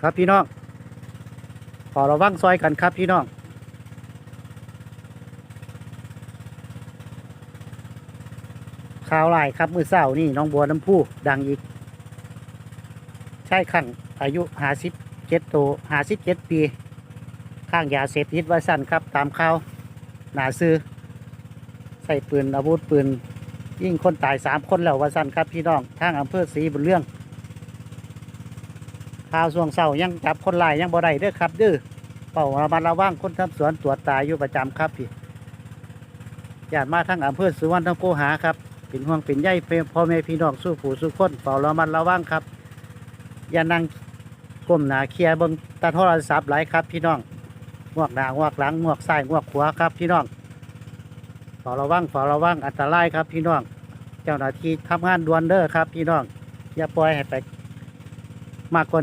ครับพี่น้อง ขอระวังซอยกันครับพี่น้องข่าวหลายครับมือเศร้านี่น้องบัวน้ำพูดังอีก ใช่ขังอายุหาสิบเจ็ดโตหาสิบเจ็ดปี ข้างยาเสพติดไว้สั้นครับ ตามข่าวหนาซื้อ ใส่ปืนอาวุธปืน ยิ่งคนตายสามคนแล้วว่าสั้นครับพี่น้องทางอำเภอศรีบุญเรื่อง ข่าวส่วงเศร้ายังจับคนร้ายยังบ่ได้เด้อครับเด้อเป่าระมัดระวังคนทำสวนตรวจตายอยู่ประจำครับพี่ญาติมาทั้งอำเภอสุวรรณโกหาครับเป็นห่วงเป็นใยพ่อแม่พี่น้องสู้ผู้สู้คนเป่าระมัดระวังครับ อย่านั่งก้มหน้าเคลียร์เบิ่งตาโทรศัพท์หลครับ พี่น้องงวกหน้างวกหลังงวกซ้ายงวกขวาครับ พี่น้องเฝ้าระวังเฝ้าระวังอันตรายครับ พี่น้อง เจ้าหน้าที่ทำงานด่วนเด้อครับ พี่น้องอย่าปล่อยให้ไปมากกว่า